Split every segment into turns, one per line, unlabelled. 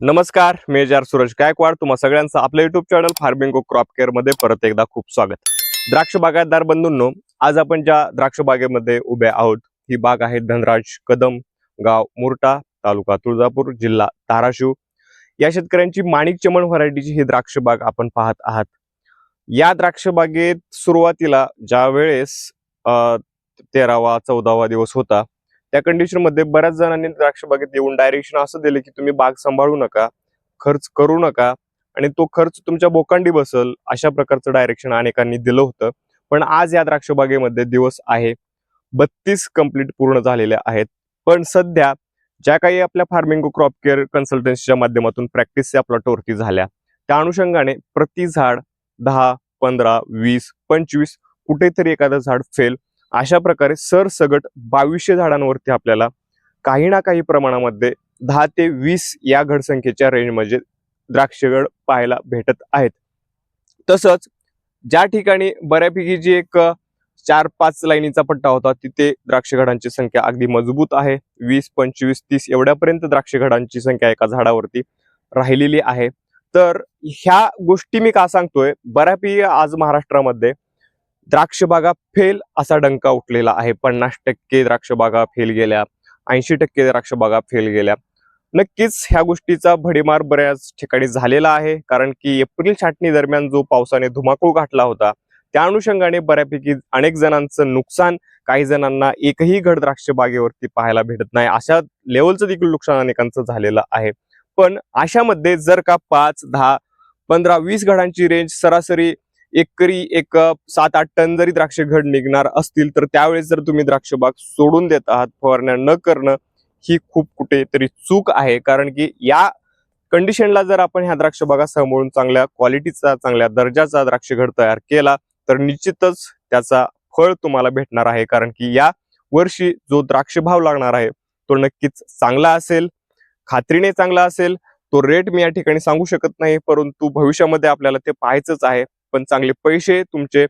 नमस्कार मेजर सूरज गायकवाड. तुम्हा सगळ्यांचं आपल्या युट्यूब चॅनल फार्मिंग क्रॉप केअरमध्ये परत एकदा खूप स्वागत. द्राक्ष बागायतदार बंधूंनो आज आपण ज्या द्राक्ष बागेमध्ये उभे आहोत ही बाग आहे धनराज कदम गाव मुरटा तालुका तुळजापूर जिल्हा धाराशिव. या शेतकऱ्यांची माणिक चमन व्हरायटीची ही द्राक्ष बाग आपण पाहत आहात. या द्राक्ष बागेत सुरुवातीला ज्या वेळेस तेरावा चौदावा दिवस होता त्या कंडिशनमध्ये बऱ्याच जणांनी द्राक्ष बागेत येऊन डायरेक्शन असं दिलं की तुम्ही बाग सांभाळू नका खर्च करू नका आणि तो खर्च तुमच्या बोकांडी बसल अशा प्रकारचं डायरेक्शन अनेकांनी दिलं होतं. पण आज या द्राक्ष बागेमध्ये दिवस आहे. बत्तीस कंप्लीट पूर्ण झालेल्या आहेत. पण सध्या ज्या काही आपल्या फार्मिंग क्रॉप केअर कन्सल्टन्सीच्या माध्यमातून प्रॅक्टिस या प्लॉटवरती झाल्या. त्या अनुषंगाने प्रति झाड दहा पंधरा वीस पंचवीस कुठेतरी एखादं झाड फेल अशा प्रकारे सरसगट बावीसशे झाडांवरती आपल्याला काही ना काही प्रमाणामध्ये दहा ते वीस या घडसंख्येच्या रेंजमध्ये द्राक्षगड पाहायला भेटत आहेत. तसंच ज्या ठिकाणी बऱ्यापैकी जी एक चार पाच लाईनीचा पट्टा होता तिथे द्राक्षघडांची संख्या अगदी मजबूत आहे. वीस पंचवीस तीस एवढ्यापर्यंत द्राक्षघडांची संख्या एका झाडावरती राहिलेली आहे. तर ह्या गोष्टी मी का सांगतोय? बऱ्यापैकी आज महाराष्ट्रामध्ये द्राक्ष बागा फेल असा डंका उठलेला आहे. पन्नास टक्के द्राक्ष बागा फेल गेल्या ऐंशी टक्के द्राक्ष बागा फेल गेल्या. नक्कीच ह्या गोष्टीचा भडीमार बऱ्याच ठिकाणी झालेला आहे. कारण की एप्रिल छाटणी दरम्यान जो पावसाने धुमाकूळ घातला होता त्या अनुषंगाने बऱ्यापैकी अनेक जणांचं नुकसान काही जणांना एकही घड द्राक्ष बागेवरती पाहायला भेटत नाही. अशा लेवलचं देखील नुकसान अनेकांचं झालेलं आहे. पण अशामध्ये जर का पाच दहा पंधरा वीस घडांची रेंज सरासरी एकरी एक सात आठ टन जरी द्राक्ष घड निघणार असतील तर त्यावेळेस जर तुम्ही द्राक्ष बाग सोडून देत आहात फवारण्या न करणं ही खूप कुठेतरी चूक आहे. कारण की या कंडिशनला जर आपण ह्या द्राक्ष बागा सांभाळून चांगल्या क्वालिटीचा चांगल्या दर्जाचा द्राक्ष घड तयार केला तर निश्चितच त्याचा फळ तुम्हाला भेटणार आहे. कारण की या वर्षी जो द्राक्ष भाव लागणार आहे तो नक्कीच चांगला असेल खात्रीने चांगला असेल तो रेट मी या ठिकाणी सांगू शकत नाही परंतु भविष्यामध्ये आपल्याला ते पाहायचंच आहे. पण चांगले पैसे तुमचे.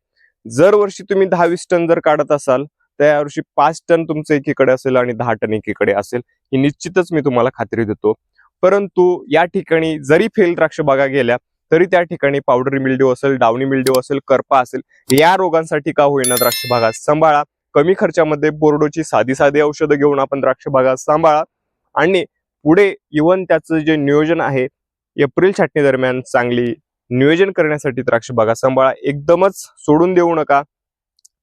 जर वर्षी तुम्ही दहा वीस टन जर काढत असाल तर यावर्षी पाच टन तुमचं एकीकडे असेल आणि दहा टन एकीकडे असेल ही निश्चितच मी तुम्हाला खात्री देतो. परंतु या ठिकाणी जरी फेल द्राक्ष बागा गेल्या तरी त्या ठिकाणी पावडरी मिल्ड्यू असेल डावणी मिल्ड्यू असेल करपा असेल या रोगांसाठी का होईना द्राक्ष बागा सांभाळा. कमी खर्चामध्ये बोर्डोची साधी साधी औषधं घेऊन आपण द्राक्ष बागा सांभाळा. आणि पुढे इवन त्याचं जे नियोजन आहे एप्रिल छाटणी दरम्यान चांगली नियोजन करण्यासाठी द्राक्ष बागा सांभाळा. एकदमच सोडून देऊ नका.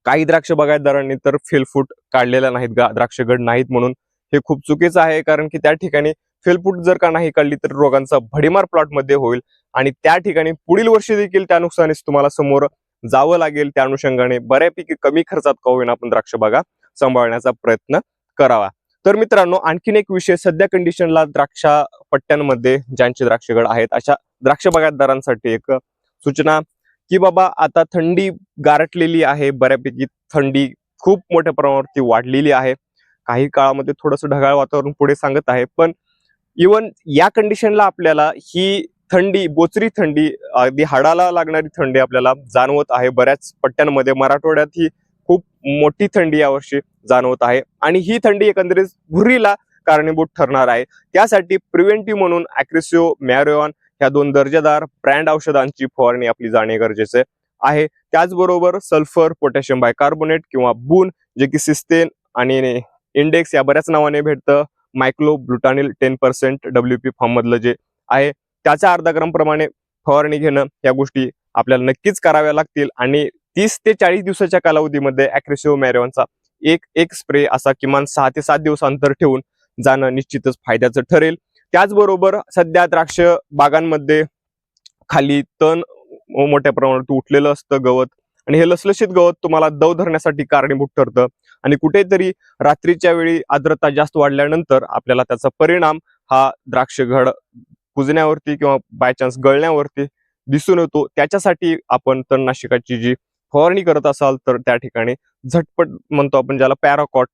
काही द्राक्ष बागायतदारांनी तर फेलफूट काढलेल्या नाहीत गा द्राक्षगड नाहीत म्हणून. हे खूप चुकीचं आहे कारण की त्या ठिकाणी फेलफूट जर का नाही काढली तर रोगांचा भडीमार प्लॉटमध्ये होईल. आणि त्या ठिकाणी पुढील वर्षी देखील त्या नुकसानीस तुम्हाला समोर जावं लागेल. त्या अनुषंगाने बऱ्यापैकी कमी खर्चात का होईना आपण द्राक्ष बागा सांभाळण्याचा प्रयत्न करावा. तर मित्रांनो आणखीन एक विषय सध्या कंडिशनला द्राक्षा पट्ट्यांमध्ये ज्यांचे द्राक्षगड आहेत अशा द्राक्ष बागायतदारांसाठी एक सूचना की बाबा आता थंडी गारटलेली आहे. बऱ्यापैकी थंडी खूप मोठ्या प्रमाणावरती वाढलेली आहे. काही काळामध्ये थोडंसं ढगाळ वातावरण पुढे सांगत आहे. पण इवन या कंडिशनला आपल्याला ही थंडी बोचरी थंडी अगदी हाडाला लागणारी थंडी आपल्याला जाणवत आहे. बऱ्याच पट्ट्यांमध्ये मराठवाड्यात ही खूप मोठी थंडी यावर्षी जाणवत आहे. आणि ही थंडी एकंदरीत भुरीला कारणीभूत ठरणार आहे. त्यासाठी प्रिव्हेंटिव्ह म्हणून अॅक्रेसिओ मॅरिओन ह्या दोन दर्जेदार ब्रँड औषधांची फवारणी आपली जाणे गरजेचे आहे. त्याचबरोबर सल्फर पोटॅशियम बायकार्बोनेट किंवा बून जे की सिस्टेन आणि इंडेक्स या बऱ्याच नावाने भेटतं. Myclobutanil ten percent W P फॉर्ममधलं जे आहे त्याच्या अर्धा फवारणी घेणं या गोष्टी आपल्याला नक्कीच कराव्या लागतील. आणि तीस ते चाळीस दिवसाच्या कालावधीमध्ये अॅक्रेसिओ मॅरेवनचा एक एक स्प्रे असा किमान सहा ते सात दिवसांतर ठेवून जाणं निश्चितच फायद्याचं ठरेल. त्याचबरोबर सध्या द्राक्ष बागांमध्ये खाली तण मोठ्या प्रमाणात उठलेलं असतं गवत. आणि हे लसलशीत गवत तुम्हाला दव धरण्यासाठी कारणीभूत ठरतं. आणि कुठेतरी रात्रीच्या वेळी आर्द्रता जास्त वाढल्यानंतर आपल्याला त्याचा परिणाम हा द्राक्ष घड कुजण्यावरती किंवा बाय चान्स गळण्यावरती दिसून येतो. त्याच्यासाठी आपण तणनाशकाची जी फवारणी करत असाल तर त्या ठिकाणी झटपट म्हणतो आपण ज्याला पॅराकॉट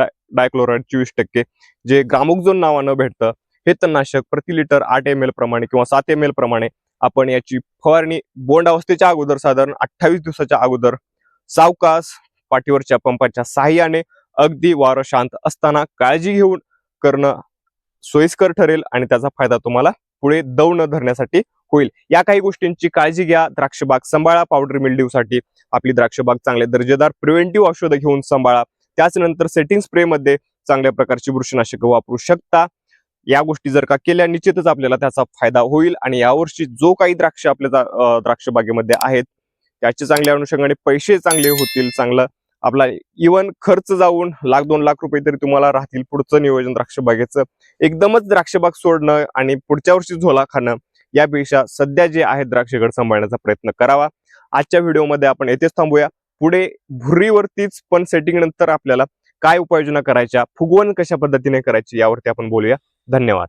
डायक्लोराईड चोवीस टक्के जे ग्रामोक्झोन नावानं भेटतं हे तणनाशक प्रति लिटर आठ एम एल प्रमाणे किंवा सात एम एल प्रमाणे आपण याची फवारणी बोंड अवस्थेच्या अगोदर साधारण अठ्ठावीस दिवसाच्या अगोदर सावकास पाठीवरच्या पंपाच्या सहाय्याने अगदी वारं शांत असताना काळजी घेऊन करणं सोयीस्कर ठरेल आणि त्याचा फायदा तुम्हाला पुढे दव न धरण्यासाठी होईल. या काही गोष्टींची काळजी घ्या. द्राक्षबाग सांभाळा. पावडर मिल्ड्यूसाठी आपली द्राक्षबाग चांगले दर्जेदार प्रिव्हेंटिव्ह औषधं घेऊन सांभाळा. त्याचनंतर सेटिंग स्प्रेमध्ये चांगल्या प्रकारची बुरशीनाशकं वापरू शकता. या गोष्टी जर का केल्या निश्चितच आपल्याला त्याचा फायदा होईल. आणि यावर्षी जो काही द्राक्ष आपल्या द्राक्ष बागेमध्ये आहेत त्याचे चांगल्या अनुषंगाने पैसे चांगले होतील चांगलं आपला इवन खर्च जाऊन लाख दोन लाख रुपये तरी तुम्हाला राहतील पुढचं नियोजन द्राक्ष बागेचं. एकदमच द्राक्षबाग सोडणं आणि पुढच्या वर्षी झोला खाणं यापेक्षा सध्या जे आहे द्राक्षगड सांभाळण्याचा प्रयत्न करावा. आजच्या व्हिडिओमध्ये आपण येथेच थांबूया. पुढे भुरीवरतीच पण सेटिंग नंतर आपल्याला काय उपाययोजना करायच्या फुगवण कशा पद्धतीने करायची यावरती आपण बोलूया. धन्यवाद.